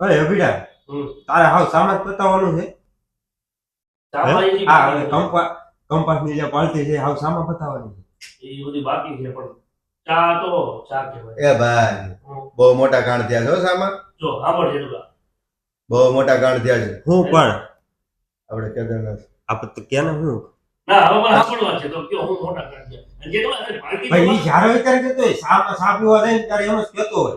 અરે અભિડા હમ. તારે હાવ સામાન પતાવવાનું છે? કંપાસ હા? હવે છે. જે પાલતી છે હાવ સામાન પતાવવાની છે. એ બધી બાકી છે પણ ચા તો ચા કહેવાય. એ ભાઈ બહુ મોટા કાંડ થયા છે હો સામા. જો સાંભળ જેટલું બહુ મોટા કાંડ થયા છે. હું પણ. આપણે કેદારનાથ. આપણે તો ક્યાં ને હું? ના હવે મને સાંભળવા છે તો કયો હું મોટા કાઢ થયા. અને જેટલા ભાઈ જ્યારે વિચાર કરતો હોય સાપ સાપ જાય ત્યારે એમ જ કહેતો હોય.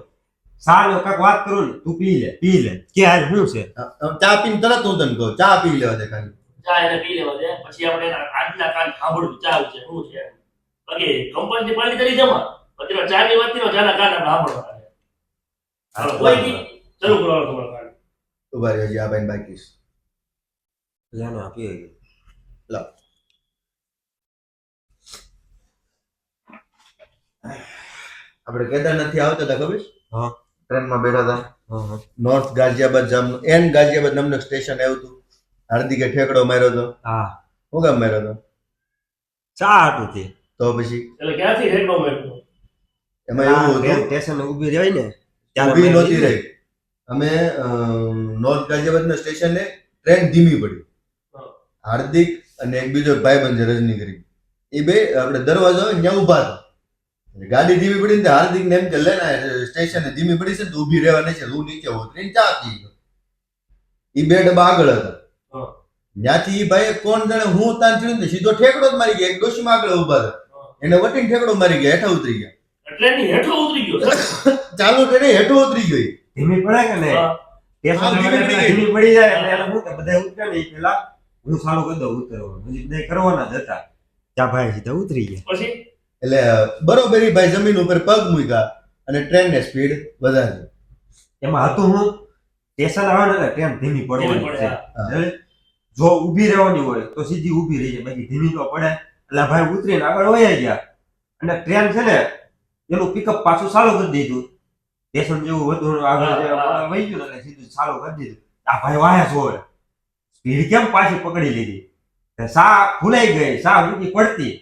સા કાક વાત કરું ને તું પી લે પી લે. કે હાલ શું છે? આમ ચા પીને તરત હું તને કહું ચા પી લેવા દે ખાલી. ચા એને પી લેવા દે પછી આપણે એના આજના કાન સાંભળું ચા છે શું છે બાકી કંપની પાણી કરી જમા પછી ચા ની વાત કરો ચાના કાન આપણે સાંભળવા હાલો કોઈ દી ચાલુ કરો તમારો કાન. ઊભા રહ્યો હજી આ ભાઈ બાકી લેનો આપી લો. આપણે કેદારનાથથી આવતા હતા ખબર? હા. ટ્રેનમાં બેઠા હતા. નોર્થ ગાઝિયાબાદ જામ એન ગાઝિયાબાદ નામનું સ્ટેશન આવ્યું હતું. હાર્દિકે ઠેકડો માર્યો હતો. હા. હું કામ માર્યો હતો? ચા હતું તે. તો પછી? એટલે ક્યાંથી ઠેકડો માર્યો? એમાં એવું હતું. સ્ટેશન ઊભી રહેવાય ને ઊભી નહોતી રહી. અમે નોર્થ ગાઝિયાબાદના સ્ટેશને ટ્રેન ધીમી પડી. હાર્દિક અને એક બીજો ભાઈ બંધ રજની કરી. એ બે આપણે દરવાજો ત્યાં ઊભા હતા. ગાડી ધીમી પડી ને હાર્દિક ને એમ કે લે ને સ્ટેશને ધીમી પડી છે ને તો ઊભી રહેવાની છે હું નીચે ઉતરીને ચા પી ગયો. એ બે ડબ્બા આગળ હતા. ત્યાંથી એ ભાઈ કોણ જાણે હું તાન થયું ને સીધો ઠેકડો જ મારી ગયો એક ડોશીમાં આગળ ઊભા હતા. એને વટીને ઠેકડો મારી ગયા હેઠા ઉતરી ગયા. હેઠો ઉતરી ગયો ચાલુ ટ્રેને હેઠો ઉતરી ગયો ધીમી પડે કે ધીમી પડી જાય એટલે કે બધા ઉતરે ને ઈ પેલા હું સારું કરી દઉં ઉતરવાનું. કરવાના જ હતા. ત્યાં ભાઈ સીધા ઉતરી ગયા. પછી? એટલે બરોબર ભાઈ જમીન ઉપર પગ મૂક્યા અને ટ્રેનને સ્પીડ વધારી એમાં હતું હું સ્ટેશન આવે ને ટ્રેન ધીમી પડે, છે. જો ઊભી રહેવાની હોય તો સીધી ઊભી રહી જાય બાકી ધીમી તો પડે. એટલે ભાઈ ઉતરીને આગળ વયા ગયા. અને ટ્રેન છે ને એનું પિકઅપ પાછું ચાલુ કરી દીધું. સ્ટેશન જેવું વધુ આગળ. વહી ગયું ને એટલે સીધું ચાલુ કરી દીધું. આ ભાઈ વાયા છો સ્પીડ કેમ પાછી પકડી લીધી? સા ફૂલાઈ ગઈ સા ઊંચી પડતી.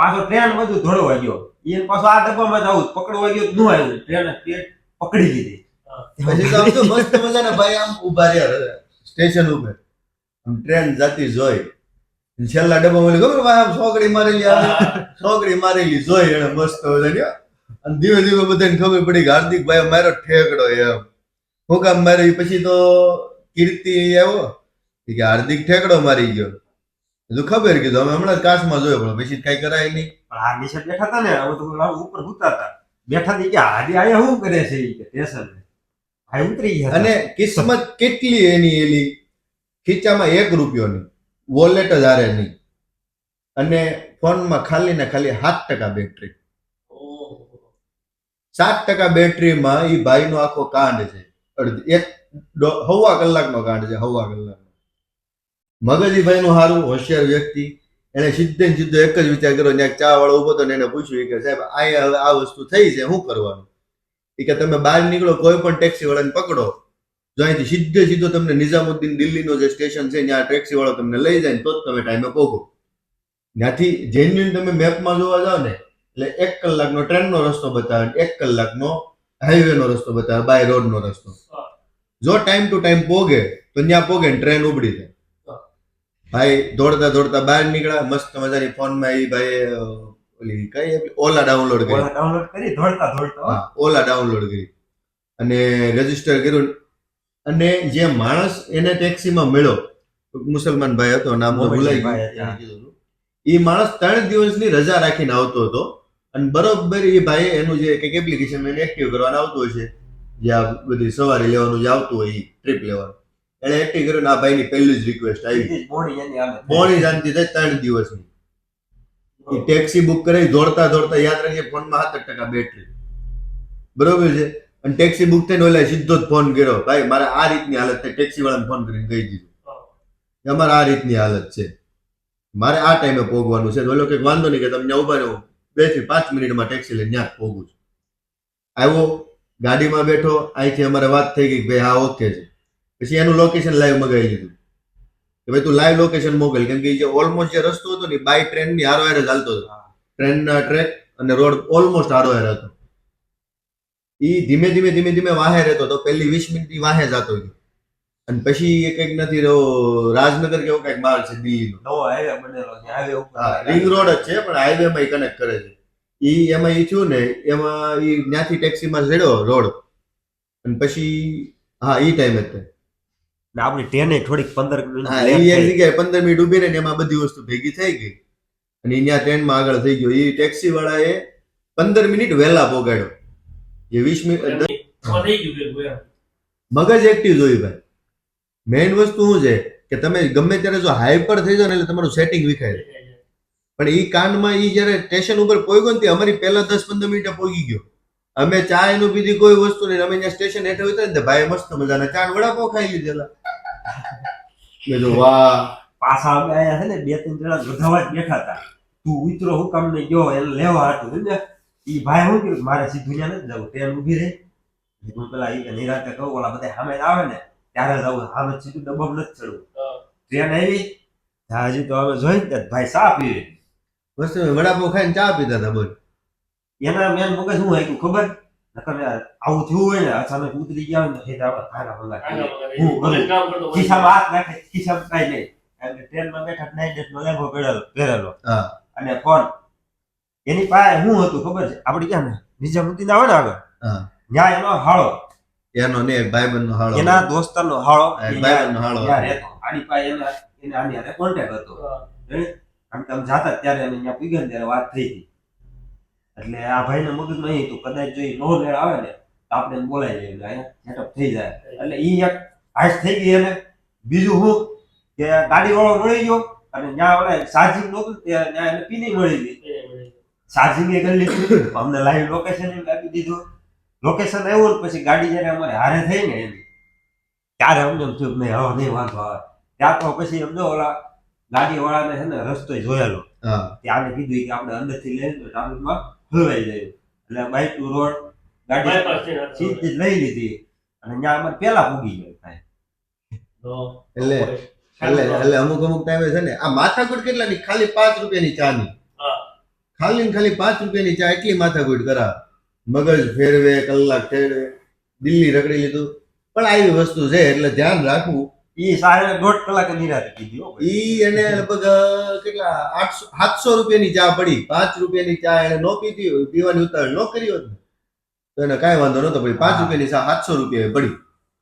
પાછો ટ્રેન બધું ધોળવા ગયો એને પાછો આ ડબ્બામાં જ આવું પકડવા ગયો ન આવ્યું. ટ્રેન પકડી લીધી. પછી તો આમ તો મસ્ત મજાના ભાઈ આમ ઊભા રહ્યા સ્ટેશન ઉપર. આમ ટ્રેન જતી જોઈ. છેલ્લા ડબ્બામાં ઓલી ખબર ભાઈ આમ છોકરી મારેલી આવે? છોકરી મારેલી જોઈ એને મસ્ત મજાની હો. અને ધીમે ધીમે બધાને ખબર પડી કે હાર્દિક ભાઈ મારો ઠેકડો એમ હું કામ મારી પછી તો કીર્તિ આવ્યો. કે હાર્દિક ઠેકડો મારી ગયો. કીધું ખબર કીધું. અમે હમણાં કાચમાં જોયો પણ પછી કઈ કરાય નહીં. પણ આ નીચે બેઠા હતા ને હવે તો લાવ ઉપર ઉતા હતા. બેઠા હતી કે હાજી આયા શું કરે છે કે સ્ટેશન ભાઈ ઉતરી ગયા અને કિસ્મત કેટલી એની એલી? ખીચામાં એક રૂપિયોની વોલેટ જ હારે નહીં. અને ફોનમાં ખાલી ને ખાલી સાત ટકા બેટરી. સાત ટકા બેટરીમાં એ ભાઈનો આખો કાંડ છે. એક હવા કલાકનો કાંડ છે હવા કલાકનો. મગજી નું સારું હોશિયાર વ્યક્તિ. એને સીધે સીધો એક જ વિચાર કર્યો ત્યાં ચા વાળો ઊભો હતો ને એને પૂછ્યું કે સાહેબ અહીંયા હવે આ વસ્તુ થઈ છે શું કરવાનું? એ કે તમે બહાર નીકળો કોઈ પણ ટેક્સી વાળાને પકડો. જો અહીંથી સીધે સીધો તમને નિઝામુદ્દીન દિલ્હીનો જે સ્ટેશન છે ત્યાં ટેક્સી વાળો તમને લઈ જાય ને તો જ તમે ટાઈમે પહોંચો ત્યાંથી જેન્યુન તમે મેપમાં જોવા જાઓ ને એટલે એક કલાકનો ટ્રેનનો રસ્તો બતાવે એક કલાકનો હાઈવેનો રસ્તો બતાવે બાય રોડનો રસ્તો. જો ટાઈમ ટુ ટાઈમ પોગે તો ત્યાં પોગે ને ટ્રેન ઉબડી જાય. ભાઈ દોડતા દોડતા બહાર નીકળ્યા મસ્ત મજાની ફોનમાં એ ભાઈ ઓલી કઈ ઓલા ડાઉનલોડ કરી. ડાઉનલોડ કરી દોડતા દોડતા ઓલા ડાઉનલોડ કરી. અને રજિસ્ટર કર્યું. અને જે માણસ એને ટેક્સીમાં મળ્યો મુસલમાન ભાઈ હતો નામ ભૂલાઈ ભાઈ ગયું. એ માણસ ત્રણ દિવસની રજા રાખીને આવતો હતો. અને બરોબર એ ભાઈ એનું જે કંઈક એપ્લિકેશન એને એક્ટિવ કરવાનું આવતું હોય છે. જે આ બધી સવારી લેવાનું જે આવતું હોય એ ટ્રીપ લેવાનું. એને એક્ટિંગ કર્યું આ ભાઈની પહેલી જ રિક્વેસ્ટ આવી. મોડી શાંતિ થઈ ત્રણ દિવસની. ટેક્સી બુક કરાવી દોડતા દોડતા યાદ રાખીએ ફોનમાં સાત ટકા બેટરી બરોબર છે? અને ટેક્સી બુક થઈને ઓલા સીધો જ ફોન કર્યો ભાઈ મારે આ રીતની હાલત થઈ ટેક્સી વાળાને ફોન કરીને કહી દીધું. અમારે આ રીતની હાલત છે. મારે આ ટાઈમે પહોંચવાનું છે. ઓલો કે વાંધો નહીં કે તમને ઊભા રહો. બેથી પાંચ મિનિટમાં ટેક્સી લઈને ત્યાં પહોંચું છું. આવ્યો ગાડીમાં બેઠો અહીંથી અમારે વાત થઈ ગઈ કે ભાઈ હા ઓકે છે. પછી એનું લોકેશન લાઈવ મગાવી લીધું. કે ભાઈ તું લાઈવ લોકેશન મોકલ કેમ કે જે ઓલમોસ્ટ જે રસ્તો હતો ને બાય ટ્રેનની હારો હારે ચાલતો હતો. ટ્રેનના ટ્રેક અને રોડ ઓલમોસ્ટ હારો હારે હતો. એ ધીમે ધીમે ધીમે ધીમે વાહે રહેતો તો પહેલી વીસ મિનિટ ઈ વાહે જતો હતો અને પછી એ કંઈક નથી રહ્યો રાજનગર કેવો કંઈક માર્ગ છે દિલ્હીનો નવો હાઈવે બનેલો છે હાઈવે રિંગ રોડ જ છે પણ હાઈવે માં કનેક્ટ કરે છે. ઈ એમાં ઈ થયું ને એમાં ઈ ત્યાંથી ટેક્સીમાં ચડ્યો રોડ. અને પછી હા ઈ ટાઈમે જ. ને આપણી ટ્રેને થોડીક પંદર. જગ્યાએ પંદર મિનિટ ઊભી રહીને એમાં બધી વસ્તુ ભેગી થઈ ગઈ. અને અહીંયા ટ્રેનમાં આગળ થઈ ગયો. એ ટેક્સી વાળાએ પંદર મિનિટ વહેલા પોગાડ્યો. જે વીસ મિનિટ. મગજ એક્ટિવ જોયું ભાઈ. મેઇન વસ્તુ શું છે? કે તમે ગમે ત્યારે જો હાઈપર થઈ જાવ ને એટલે તમારું સેટિંગ વિખાય જાય. પણ એ કાંડમાં એ જ્યારે સ્ટેશન ઉપર પહોંચ્યો ને તે અમારી પહેલા દસ પંદર મિનિટે પહોંચી ગયો. અમે ચા એનું પીધી કોઈ વસ્તુ નહીં. અમે અહીંયા સ્ટેશન હેઠળ ઉતર્યા ને ભાઈ મસ્ત મજાના ચા ને વડાપાવ ખાઈ લીધેલા. મેં વાહ. પાછા અમે આયા છે ને બે ત્રણ જણા ગધાવા જ બેઠા હતા. તું ઉતરો હું કામ ને ગયો એને લેવા હતું સમજ્યા? એ ભાઈ શું કર્યું મારે સીધું ત્યાં નથી જવું ટ્રેન ઊભી રહે. હું પેલા એ નિરાતે કહું ઓલા બધા સામે જ આવે ને ત્યારે જવું સામે સીધું ડબ્બમ નથી ચડવું. ટ્રેન આવી ત્યાં હજી તો અમે જોઈ ને ભાઈ ચા પીવે. વસ્તુ વડાપાવ ખાઈને ચા પીતા હતા બોલ. એના મેન મગજ શું હોય ખબર? યાર આવું થયું હોય ને અચાનક ઉતરી ગયા હોય ને સીધા આપણે ભાગા ભંગા આગળ હું ભલે. ખિસ્સામાં હાથ નાખે ખિસ્સામાં કાંઈ નહીં. કારણ કે ટ્રેનમાં બેઠા નાઈ ડેટનો લેંગો પહેરેલો. પહેરેલો અને કોણ? એની પાસે હું હતું ખબર છે? આપણે ક્યાં ને? નિજામુદ્દીન આવે ને આગળ? ન્યાય ત્યાં એનો હાળો. એનો ને ભાઈબંધ નો હાળો. એના દોસ્તારનો હાળો. ભાઈબંધ નો હાળો આની પાસે એના એને આની હારે કોન્ટેક્ટ હતો. આમ તમે જાતા ત્યારે એને ત્યાં પૂગ્યા ને ત્યારે વાત થઈ હતી. એટલે આ ભાઈને મગજમાં એ હતું કદાચ જો ઈ નો મેળ આવે ને તો આપણે બોલાઈ બોલાવી લઈએ એટલે અહીંયા સેટઅપ થઈ જાય. એટલે એ એક હાશ થઈ ગઈ એને. બીજું હું કે ગાડી વાળો મળી ગયો અને ત્યાં ઓલા ચાર્જિંગ નોકરી ત્યાં ત્યાં એને પીની મળી ગઈ. એ. ચાર્જિંગ કરી લીધું અમને લાઈવ લોકેશન એમ આપી દીધું. લોકેશન આવ્યું ને પછી ગાડી જ્યારે અમારે હારે થઈ ને એની ત્યારે અમને એમ થયું કે નહીં હવે નહીં વાંધો આવે. ત્યાં તો પછી સમજો ઓલા ગાડી વાળાને છે ને રસ્તો જોયેલો ત્યાં ત્યાંને કીધું કે આપણે અંદરથી લઈને તો ટ્રાફિકમાં હલવાઈ જાય. એટલે બાઇક ટુ રોડ ગાડી સીધી જ લઈ લીધી. અને ત્યાં અમારે પેલા ભૂગી જાય એટલે એટલે એટલે અમુક અમુક ટાઈમે છે ને આ માથાકૂટ કેટલાની? ખાલી પાંચ રૂપિયાની ચા ની ખાલી ને ખાલી પાંચ રૂપિયાની ચા એટલી માથાકૂટ કરા મગજ ફેરવે કલાક ફેરવે. દિલ્હી રગડી લીધું. પણ આવી વસ્તુ છે એટલે ધ્યાન રાખવું. ઈ સાડા દોઢ કલાકે નિરાતે કીધી હો ઈ એને લગભગ કેટલા આઠસો સાતસો રૂપિયાની ચા પડી. પાંચ રૂપિયાની ચા એને નો પીધી હોય પીવાની ઉતાવળ નો કરી હોત તો એને કાંઈ વાંધો નતો પડી પાંચ. રૂપિયાની ચા સાતસો રૂપિયા પડી.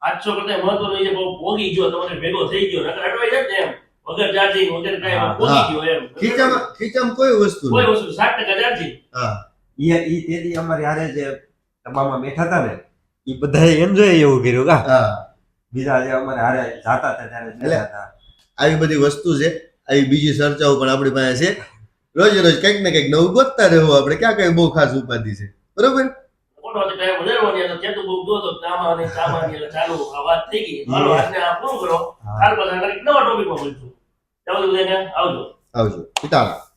આઠસો કરતા મહત્વનું એ છે બહુ ગયો તમારે ભેગો થઈ ગયો નકર અટવાઈ જાય ને એમ. વગર ચાર્જિંગ વગર કાંઈ હા, ગયો એમ. ખીચામાં ખીચામાં કોઈ વસ્તુ કોઈ વસ્તુ સાત ટકા ચાર્જિંગ. હા. ઈ ઈ તેથી અમારે હારે જે ડબ્બામાં બેઠા હતા ને ઈ બધાએ એન્જોય એવું કર્યું કા? હા. બીજા જે અમારે હારે જાતા હતા ત્યારે આવી બધી વસ્તુ છે. આવી બીજી ચર્ચાઓ પણ આપણી પાસે છે. રોજ રોજ કંઈક ને કંઈક નવું ગોતતા રહેવું આપણે. ક્યાં કઈ બહુ ખાસ ઉપાધિ છે. બરોબર? ચાલુ આ વાત થઈ ગઈ. હાલો આજને આ પૂરું કરો? હા. કાલ નવા ટોપિકમાં મળશું. આવજો. આવજો. પિતાળા